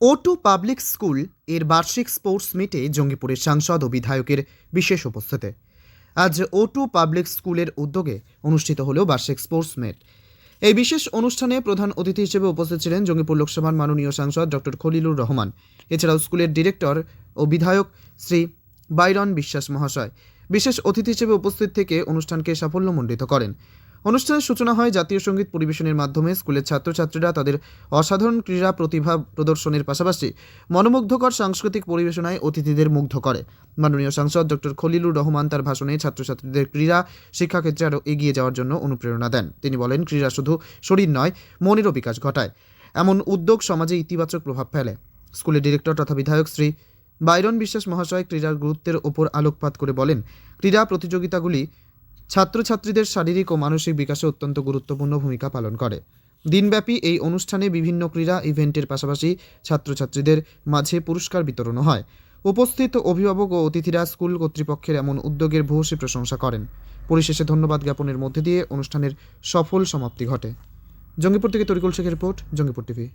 O to public স্কুলের বার্ষিক sports মিটে জঙ্গিপুরের সাংসদ ও বিধায়কের বিশেষ উপস্থিতি। আজ ওটু পাবলিক স্কুলের উদ্যোগে অনুষ্ঠিত হলো বার্ষিক স্পোর্টস মিট এই বিশেষ অনুষ্ঠানে প্রধান অতিথি হিসেবে উপস্থিত ছিলেন জঙ্গিপুর লোকসভার মাননীয় সাংসদ ডক্টর খলিলুর রহমান, এছাড়াও স্কুলের ডিরেক্টর ও বিধায়ক শ্রী বাইরন বিশ্বাস মহাশয়। বিশেষ অতিথি হিসেবে উপস্থিত থেকে অনুষ্ঠানকে সাফল্যমণ্ডিত করেন। অনুষ্ঠানের সূচনা হয় জাতীয় সংগীত পরিবেশনের মাধ্যমে। স্কুলের ছাত্রছাত্রীরা তাদের অসাধারণ ক্রীড়া প্রতিভা প্রদর্শনের পাশাপাশি মনোমুগ্ধকর সাংস্কৃতিক পরিবেশনায় অতিথিদের মুগ্ধ করে। মাননীয় সাংসদ ডক্টর খলিলুর রহমান তার ভাষণে ছাত্রছাত্রীদের ক্রীড়া শিক্ষাক্ষেত্রে আরও এগিয়ে যাওয়ার জন্য অনুপ্রেরণা দেন। তিনি বলেন, ক্রীড়া শুধু শরীর নয়, মনেরও বিকাশ ঘটায়। এমন উদ্যোগ সমাজে ইতিবাচক প্রভাব ফেলে। স্কুলের ডিরেক্টর তথা বিধায়ক শ্রী বাইরন বিশ্বাস মহাশয় ক্রীড়ার গুরুত্বের ওপর আলোকপাত করে বলেন, ক্রীড়া প্রতিযোগিতাগুলি ছাত্রছাত্রীদের শারীরিক ও মানসিক বিকাশে অত্যন্ত গুরুত্বপূর্ণ ভূমিকা পালন করে। দিনব্যাপী এই অনুষ্ঠানে বিভিন্ন ক্রীড়া ইভেন্টের পাশাপাশি ছাত্রছাত্রীদের মাঝে পুরস্কার বিতরণও হয়। উপস্থিত অভিভাবক ও অতিথিরা স্কুল কর্তৃপক্ষের এমন উদ্যোগের ভূয়সী প্রশংসা করেন। পরিশেষে ধন্যবাদ জ্ঞাপনের মধ্যে দিয়ে অনুষ্ঠানের সফল সমাপ্তি ঘটে। জঙ্গিপুর থেকে তরিকুল শেখের রিপোর্ট, জঙ্গিপুর টিভি।